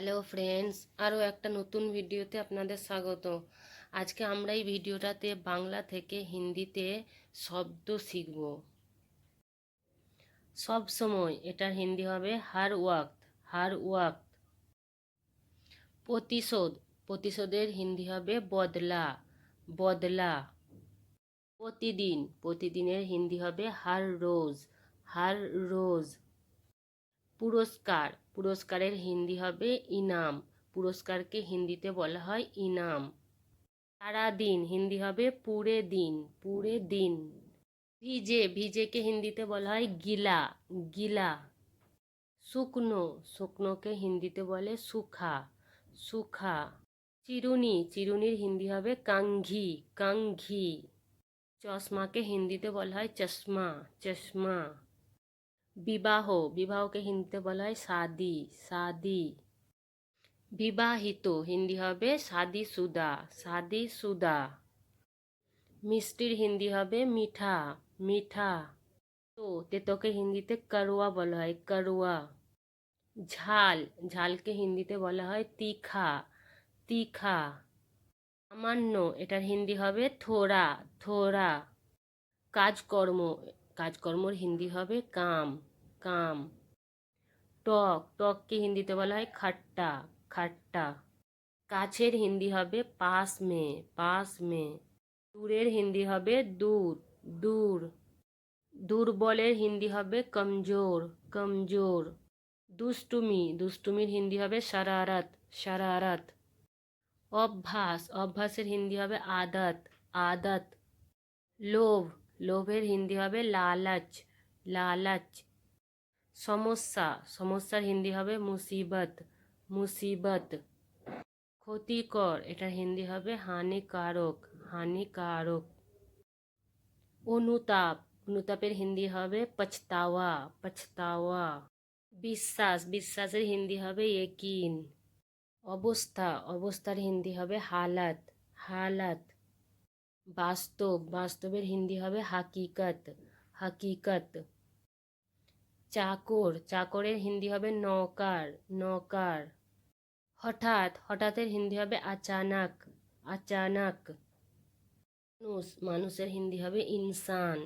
Hello friends আরও একটা নতুন ভিডিওতে আপনাদের স্বাগত। আজকে আমরা এই ভিডিওটাতে বাংলা থেকে হিন্দিতে শব্দ শিখব। সব সময় এটার হিন্দি হবে, হার ওয়াক্ত হার ওয়াক্ত প্রতিশোধ। প্রতিশোধের হিন্দি হবে, বদলা বদলা প্রতিদিন। প্রতিদিনের হিন্দি হবে, হার রোজ হার রোজ পুরস্কার। পুরস্কারের হিন্দি হবে ইনাম। পুরস্কারকে হিন্দিতে বলা হয় ইনাম। সারা দিন হিন্দি হবে পুরে দিন পুরে দিন। ভিজে, ভিজেকে হিন্দিতে বলা হয় গিলা গিলা। শুকনো, শুকনোকে হিন্দিতে বলে সুখা সুখা। চিরুনি, চিরুনির হিন্দি হবে কাঙ্ঘি কাঙ্ঘি। চশমাকে হিন্দিতে বলা হয় চশমা চশমা। বিবাহ, বিবাহকে হিন্দিতে বলা হয় সাদি সাদি। বিবাহিত, হিন্দি হবে সাদি সুদা সাদি সুদা মিষ্টির হিন্দি হবে মিঠা মিঠা। তো তেতোকে হিন্দিতে করুয়া বলা হয়, করুয়া। ঝাল, ঝালকে হিন্দিতে বলা হয় তিখা তিখা। সামান্য, এটার হিন্দি হবে থোড়া থোড়া। কাজকর্ম, কাজকর্মর হিন্দি হবে কাম। কাম। টক, টককে হিন্দিতে বলা হয় খাট্টা খাট্টা। কাছের হিন্দি হবে পাস মে পাস মে। দূরের হিন্দি হবে দূর দূর। দুর্বলের হিন্দি হবে কমজোর কমজোর। দুষ্টুমি, দুষ্টুমির হিন্দি হবে শারারত শারারত। অভ্যাস, অভ্যাসের হিন্দি হবে আদত আদত। লোভ, লোভের হিন্দি হবে লালচ লালচ। সমস্যা সমস্যার হিন্দি হবে মুসিবত মুসিবত ক্ষতিকর এটার হিন্দি হবে হানিকারক হানিকারক অনুতাপ অনুতাপের হিন্দি হবে পছতাওয়া পছতাওয়া বিশ্বাস বিশ্বাসের হিন্দি হবে একিন অবস্থা অবস্থার হিন্দি হবে হালাত হালাত বাস্তব বাস্তবের হিন্দি হবে হাকিকত হাকিকত চাকর, চাকরের হিন্দি হবে নকার নকার হঠাৎ হঠাৎের হিন্দি হবে আচানাক আচানাক। মানুষ, মানুষের হিন্দি হবে ইনসান।